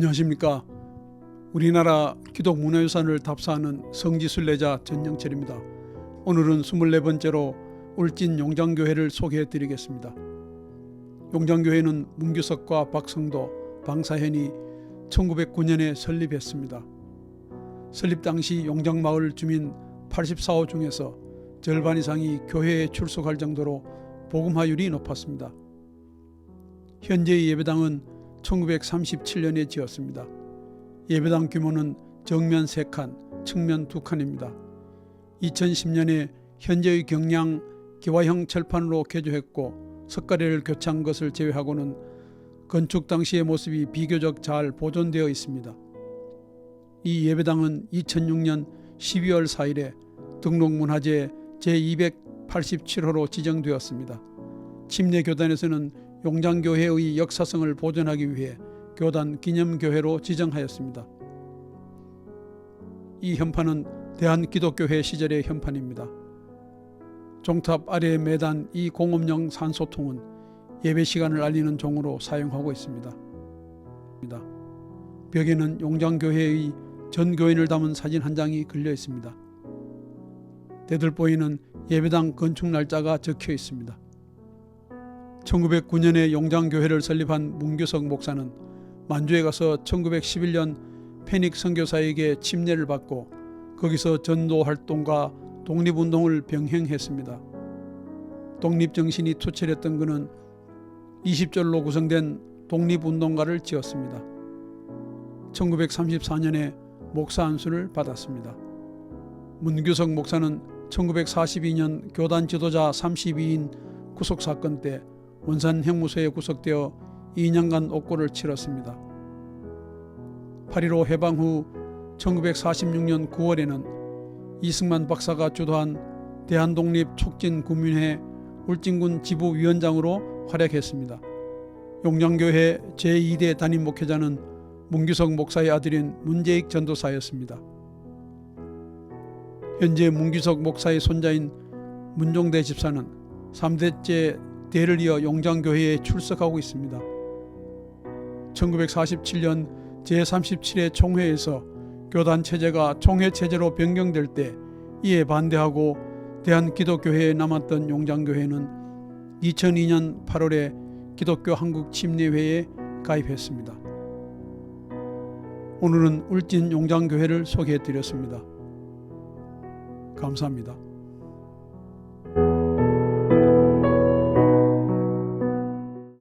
안녕하십니까. 우리나라 기독 문화유산을 답사하는 성지순례자 전영철입니다. 오늘은 24번째로 울진 용장교회를 소개해 드리겠습니다. 용장교회는 문규석과 박성도, 방사현이 1909년에 설립했습니다. 설립 당시 용장마을 주민 84호 중에서 절반 이상이 교회에 출석할 정도로 복음화율이 높았습니다. 현재의 예배당은 1937년에 지었습니다. 예배당 규모는 정면 3칸, 측면 2칸입니다. 2010년에 현재의 경량 기와형 철판으로 개조했고 석가래를 교체한 것을 제외하고는 건축 당시의 모습이 비교적 잘 보존되어 있습니다. 이 예배당은 2006년 12월 4일에 등록문화재 제287호로 지정되었습니다. 침례 교단에서는 용장교회의 역사성을 보존하기 위해 교단 기념교회로 지정하였습니다. 이 현판은 대한기독교회 시절의 현판입니다. 종탑 아래에 매단 이 공업용 산소통은 예배 시간을 알리는 종으로 사용하고 있습니다. 벽에는 용장교회의 전 교인을 담은 사진 한 장이 걸려 있습니다. 대들보에는 예배당 건축 날짜가 적혀 있습니다. 1909년에 용장교회를 설립한 문교석 목사는 만주에 가서 1911년 페닉 선교사에게 침례를 받고 거기서 전도 활동과 독립운동을 병행했습니다. 독립정신이 투철했던 그는 20절로 구성된 독립운동가를 지었습니다. 1934년에 목사 안수를 받았습니다. 문규석 목사는 1942년 교단 지도자 32인 구속 사건 때 원산 형무소에 구속되어 2년간 옥고를 치렀습니다. 8.15 해방 후 1946년 9월에는 이승만 박사가 주도한 대한독립 촉진 구민회 울진군 지부위원장으로 활약했습니다. 용량교회 제2대 담임 목회자는 문규석 목사의 아들인 문재익 전도사였습니다. 현재 문규석 목사의 손자인 문종대 집사는 3대째 대를 이어 용장교회에 출석하고 있습니다. 1947년 제37회 총회에서 교단 체제가 총회 체제로 변경될 때 이에 반대하고 대한기독교회에 남았던 용장교회는 2002년 8월에 기독교 한국 침례회에 가입했습니다. 오늘은 울진 용장교회를 소개해 드렸습니다. 감사합니다.